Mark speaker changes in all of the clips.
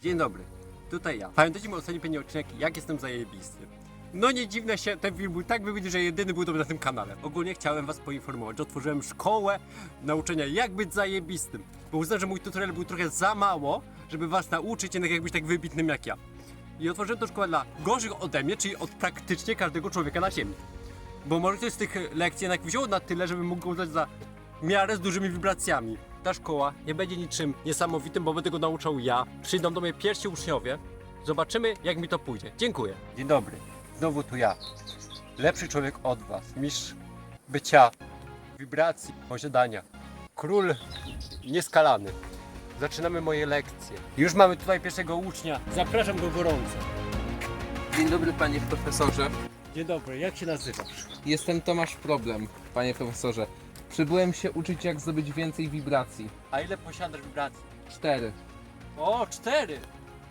Speaker 1: Dzień dobry, tutaj ja. Pamiętacie mój ostatni pewnie odcinek, jak jestem zajebisty. No nie dziwne się, ten film był tak wygodny, że jedyny był dobry na tym kanale. Ogólnie chciałem was poinformować, że otworzyłem szkołę nauczenia jak być zajebistym. Bo uznałem, że mój tutorial był trochę za mało, żeby was nauczyć jednak jak być tak wybitnym jak ja. I otworzyłem tę szkołę dla gorszych ode mnie, czyli od praktycznie każdego człowieka na ziemi. Bo może ktoś z tych lekcji jednak wziął na tyle, żeby mógł go uznać za miarę z dużymi wibracjami. Ta szkoła nie będzie niczym niesamowitym, bo będę go nauczał ja. Przyjdą do mnie pierwsi uczniowie. Zobaczymy, jak mi to pójdzie. Dziękuję. Dzień dobry. Znowu tu ja. Lepszy człowiek od was. Mistrz bycia, wibracji, posiadania. Król nieskalany. Zaczynamy moje lekcje. Już mamy tutaj pierwszego ucznia. Zapraszam go gorąco.
Speaker 2: Dzień dobry panie profesorze.
Speaker 1: Dzień dobry, jak się nazywasz?
Speaker 2: Jestem Tomasz Problem, panie profesorze. Przybyłem się uczyć jak zdobyć więcej wibracji.
Speaker 1: A ile posiadasz wibracji?
Speaker 2: Cztery.
Speaker 1: O, cztery!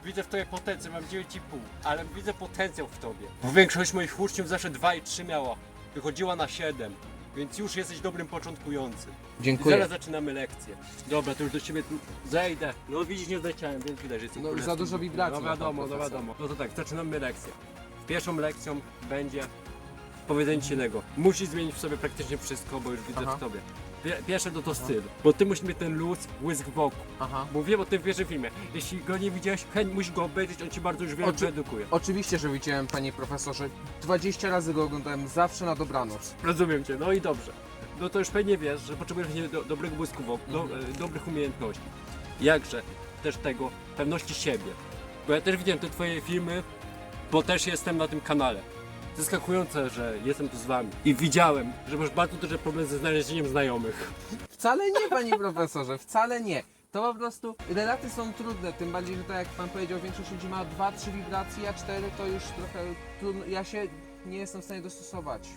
Speaker 1: Widzę w tobie potencjał, mam 9,5, ale widzę potencjał w tobie. Bo większość moich uczniów zawsze 2 i 3 miała, wychodziła na 7, więc już jesteś dobrym początkującym. I
Speaker 2: Dziękuję.
Speaker 1: zaraz zaczynamy lekcję. Dobra, to już do ciebie tu zejdę. No widzisz, nie zleciałem, więc widać, że jesteś
Speaker 2: No,
Speaker 1: królewskim
Speaker 2: za dużo wibracji
Speaker 1: No
Speaker 2: ma pan
Speaker 1: wiadomo, no
Speaker 2: profesor.
Speaker 1: wiadomo. No to tak, zaczynamy lekcję. Pierwszą lekcją będzie powiedzenie ci jednego. Musisz zmienić w sobie praktycznie wszystko, bo już widzę
Speaker 2: Aha.
Speaker 1: w tobie. Pie- Pierwsze to to styl, bo ty musisz mieć ten luz, błysk wokół.
Speaker 2: Aha.
Speaker 1: Mówiłem o tym w pierwszym filmie. Jeśli go nie widziałeś, chęć musisz go obejrzeć, on ci bardzo już wiele
Speaker 2: Oczy-
Speaker 1: wyedukuje.
Speaker 2: Oczywiście, że widziałem panie profesorze. 20 razy go oglądałem zawsze na dobranoc.
Speaker 1: Rozumiem cię, no i dobrze. No to już pewnie wiesz, że potrzebujesz nie do, dobrego błysku wokół, do, e, dobrych umiejętności. Jakże też tego, pewności siebie. Bo ja też widziałem te twoje filmy, bo też jestem na tym kanale. Zaskakujące, że jestem tu z wami. I widziałem, że masz bardzo duże problemy ze znalezieniem znajomych.
Speaker 2: Wcale nie, panie profesorze, wcale nie. To po prostu relaty są trudne, tym bardziej, że tak jak pan powiedział, większość ludzi ma 2-3 wibracje, a 4 to już trochę trudno. Ja się nie jestem w stanie dostosować.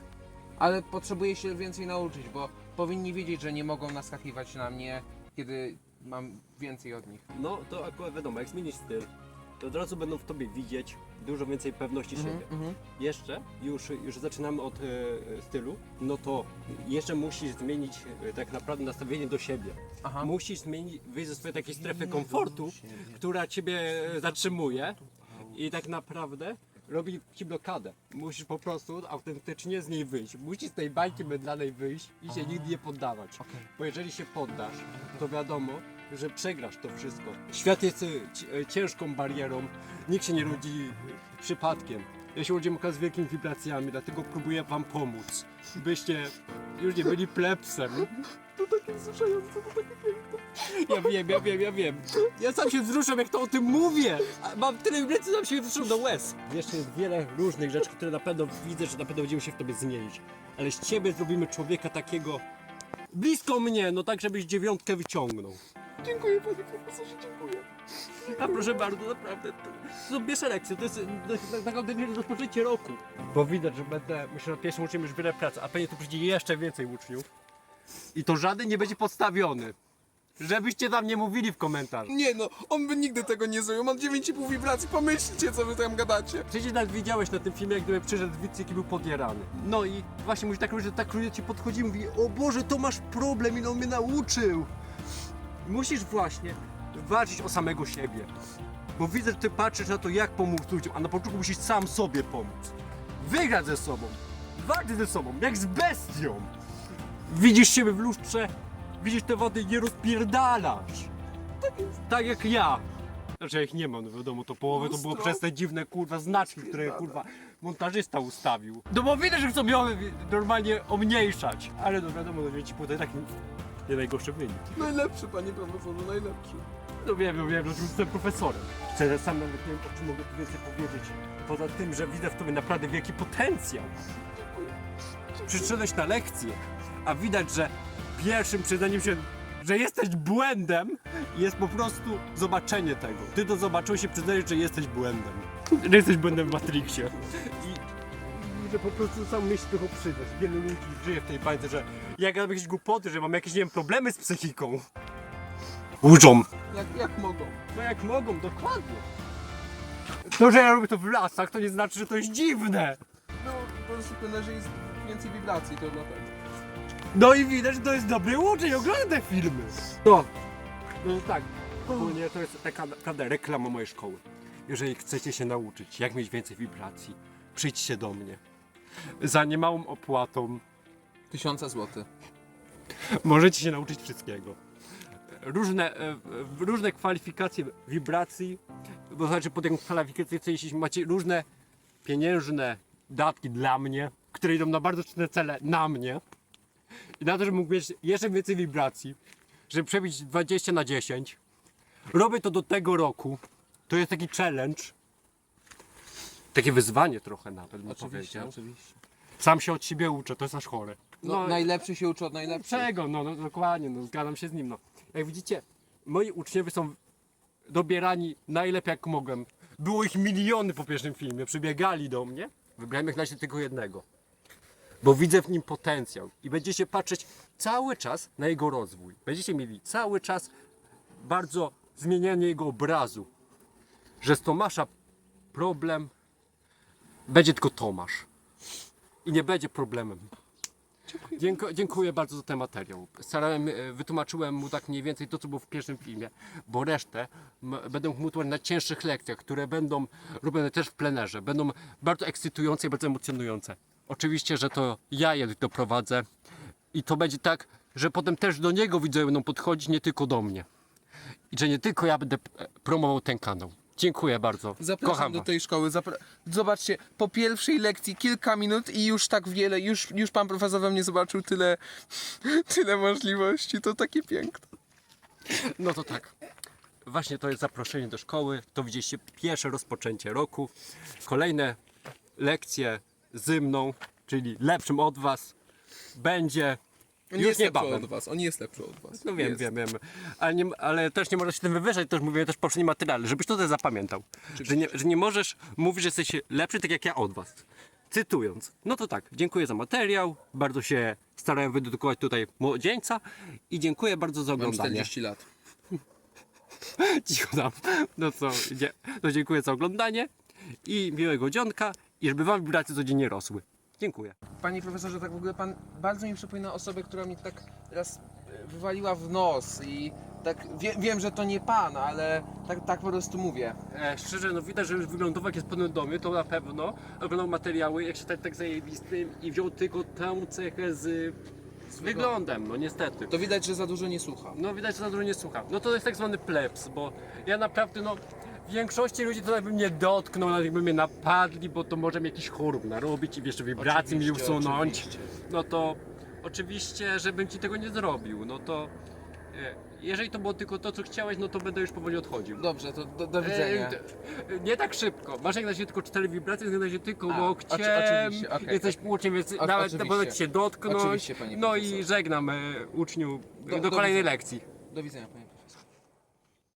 Speaker 2: Ale potrzebuję się więcej nauczyć, bo powinni wiedzieć, że nie mogą naskakiwać na mnie, kiedy mam więcej od nich.
Speaker 1: No to akurat wiadomo, jak zmienisz styl, to od razu będą w tobie widzieć dużo więcej pewności siebie.
Speaker 2: mhm.
Speaker 1: jeszcze, już, już zaczynamy od e, stylu, no to jeszcze musisz zmienić e, tak naprawdę nastawienie do siebie.
Speaker 2: Aha.
Speaker 1: Musisz zmienić, wyjść ze swojej takiej strefy komfortu, która ciebie e, zatrzymuje i tak naprawdę robi ci blokadę. Musisz po prostu autentycznie z niej wyjść. Musisz z tej bańki mydlanej wyjść i się nigdy nie poddawać. Bo jeżeli się poddasz, to wiadomo, że przegrasz to wszystko. Świat jest e, e, ciężką barierą, nikt się nie rodzi e, przypadkiem. Ja się urodziłem z wielkimi wibracjami, dlatego próbuję wam pomóc. Byście już nie byli plebsem. To takie wzruszające, to takie piękne. Ja wiem, ja wiem, ja wiem. Ja sam się wzruszam, jak to o tym mówię. Mam tyle wibracji, sam się wzruszam do łez. Jeszcze jest wiele różnych rzeczy, które na pewno widzę, że na pewno będziemy się w tobie zmienić. Ale z ciebie zrobimy człowieka takiego blisko mnie, no tak, żebyś dziewiątkę wyciągnął. Dziękuję, panie profesorze, dziękuję. A proszę bardzo, naprawdę, to są pierwsze lekcje, to jest e, tak naprawdę nie rozpoczęcie roku. Bo widać, że będę, myślę, że pierwszym uczniem już wiele pracy, a pewnie tu przyjdzie jeszcze więcej uczniów. I to żaden nie będzie podstawiony. Żebyście tam nie mówili w komentarzu.
Speaker 3: Nie no, on by nigdy tego nie zrobił. Mam 9,5 wibracji, pomyślcie co wy tam gadacie.
Speaker 1: Przecież nawet widziałeś na tym filmie, jak gdyby przyszedł widz, jaki był podjarany. No i właśnie mówi tak, że tak ludzie ci podchodzi i mówi O Boże, to masz problem i on mnie nauczył. Musisz właśnie walczyć o samego siebie. Bo widzę, że ty patrzysz na to, jak pomóc ludziom, a na początku musisz sam sobie pomóc. Wygrać ze sobą. Walczyć ze sobą, jak z bestią. Widzisz siebie w lustrze, widzisz te wody i nie rozpierdalasz. Tak jak ja. Znaczy ja ich nie mam, no wiadomo, to połowę to było przez te dziwne kurwa znaczki, które kurwa montażysta ustawił. No bo widać, że chcą ją normalnie omniejszać. Ale no wiadomo, no wiecie, to i tak nie, nie najgorszy wynik.
Speaker 3: Najlepszy, panie profesorze, najlepszy.
Speaker 1: No wiem, no wiem, że jestem profesorem. Chcę sam nawet nie wiem, o czym mogę tu więcej powiedzieć. Poza tym, że widzę w tobie naprawdę wielki potencjał. Przyszedłeś na lekcję, a widać, że pierwszym przyznaniem się, że jesteś błędem, jest po prostu zobaczenie tego. Ty to zobaczyłeś i przyznajesz, że jesteś błędem. Że jesteś błędem w Matrixie. I, i że po prostu sam myśl tego przyznać. Wielu ludzi żyje w tej bańce, że jak mam jakieś głupoty, że mam jakieś, nie wiem, problemy z psychiką. Łżą.
Speaker 3: Jak, jak mogą?
Speaker 1: No jak mogą, dokładnie. To, że ja robię to w lasach, to nie znaczy, że to jest dziwne.
Speaker 3: No, po prostu że jest więcej wibracji, to dlatego.
Speaker 1: No i widać, że to jest dobry uczeń, ogląda te filmy. No, no tak, Ogólnie to jest taka naprawdę reklama mojej szkoły. Jeżeli chcecie się nauczyć, jak mieć więcej wibracji, przyjdźcie do mnie. Za niemałą opłatą
Speaker 2: Tysiąca złotych.
Speaker 1: możecie się nauczyć wszystkiego. Różne, e, różne kwalifikacje wibracji, to znaczy pod tą kwalifikację, jeśli macie różne pieniężne datki dla mnie, które idą na bardzo czynne cele na mnie i na to, żebym mógł mieć jeszcze więcej wibracji, żeby przebić 20 na 10. Robię to do tego roku. To jest taki challenge. Takie wyzwanie trochę nawet bym
Speaker 2: Oczywiście,
Speaker 1: powiedział.
Speaker 2: oczywiście.
Speaker 1: Sam się od siebie uczę, to jest aż chore.
Speaker 2: No, najlepszy się uczy od najlepszych.
Speaker 1: Czego? No, no dokładnie, no, zgadzam się z nim. No. Jak widzicie, moi uczniowie są dobierani najlepiej jak mogłem. Było ich miliony po pierwszym filmie, przybiegali do mnie. Wybrałem jak na razie tylko jednego. Bo widzę w nim potencjał i będziecie patrzeć cały czas na jego rozwój. Będziecie mieli cały czas bardzo zmienianie jego obrazu. Że z Tomasza problem będzie tylko Tomasz. I nie będzie problemem. Dziękuję, dziękuję bardzo za ten materiał. Starałem, e, wytłumaczyłem mu tak mniej więcej to, co było w pierwszym filmie, bo resztę będę mógł tłumaczyć na cięższych lekcjach, które będą robione też w plenerze. Będą bardzo ekscytujące i bardzo emocjonujące. Oczywiście, że to ja je doprowadzę i to będzie tak, że potem też do niego widzowie będą podchodzić, nie tylko do mnie. I że nie tylko ja będę e, promował ten kanał. Dziękuję bardzo.
Speaker 3: Zapraszam
Speaker 1: Kocham
Speaker 3: do
Speaker 1: was.
Speaker 3: tej szkoły. Zapra- Zobaczcie, po pierwszej lekcji kilka minut i już tak wiele, już, już pan profesor we mnie zobaczył tyle, tyle możliwości. To takie piękne.
Speaker 1: No to tak. Właśnie to jest zaproszenie do szkoły. To widzieliście pierwsze rozpoczęcie roku. Kolejne lekcje ze mną, czyli lepszym od was, będzie
Speaker 3: On
Speaker 1: już
Speaker 3: jest lepszy od was, on jest lepszy od was.
Speaker 1: No wiem,
Speaker 3: jest.
Speaker 1: wiem, wiem. Ale, nie, ale też nie możesz się tym wywyższać, też mówię też w poprzednim materiale, żebyś to też zapamiętał. Że nie, że nie możesz mówić, że jesteś lepszy tak jak ja od was. Cytując. No to tak, dziękuję za materiał, bardzo się starałem wydedukować tutaj młodzieńca i dziękuję bardzo za
Speaker 3: Mam
Speaker 1: oglądanie.
Speaker 3: 40 lat.
Speaker 1: Cicho tam. No co, to dziękuję za oglądanie i miłego dzionka i żeby wam wibracje codziennie rosły. Dziękuję.
Speaker 2: Panie profesorze, tak w ogóle pan bardzo mi przypomina osobę, która mnie tak raz e, wywaliła w nos i tak wie, wiem, że to nie pan, ale tak, tak po prostu mówię.
Speaker 1: E, szczerze, no widać, że już wyglądowo jak jest domie, to na pewno oglądał materiały, jak się tak, tak zajebistym i wziął tylko tę cechę z, z wyglądem, no niestety.
Speaker 2: To widać, że za dużo nie słucha.
Speaker 1: No widać, że za dużo nie słucha. No to jest tak zwany plebs, bo ja naprawdę no większości ludzi to bym nie dotknął, nawet jakby mnie napadli, bo to może mi jakiś chorób narobić i jeszcze wibracji mi
Speaker 2: Oczywiście,
Speaker 1: usunąć.
Speaker 2: oczywiście.
Speaker 1: No to oczywiście, żebym ci tego nie zrobił, no to e, jeżeli to było tylko to, co chciałeś, no to będę już powoli odchodził.
Speaker 2: Dobrze, to do, do widzenia.
Speaker 1: E, d- nie tak szybko. Masz jak na razie tylko cztery wibracje, jak na razie tylko
Speaker 2: A,
Speaker 1: łokciem.
Speaker 2: oczy- oczywiście, okej.
Speaker 1: Jesteś uczniem, więc
Speaker 2: O-
Speaker 1: nawet
Speaker 2: oczywiście.
Speaker 1: się dotknąć.
Speaker 2: Oczywiście, panie
Speaker 1: no i
Speaker 2: profesorze.
Speaker 1: żegnam e, uczniu
Speaker 2: Do-
Speaker 1: do,
Speaker 2: do
Speaker 1: kolejnej
Speaker 2: widzenia.
Speaker 1: lekcji.
Speaker 2: Do widzenia, panie.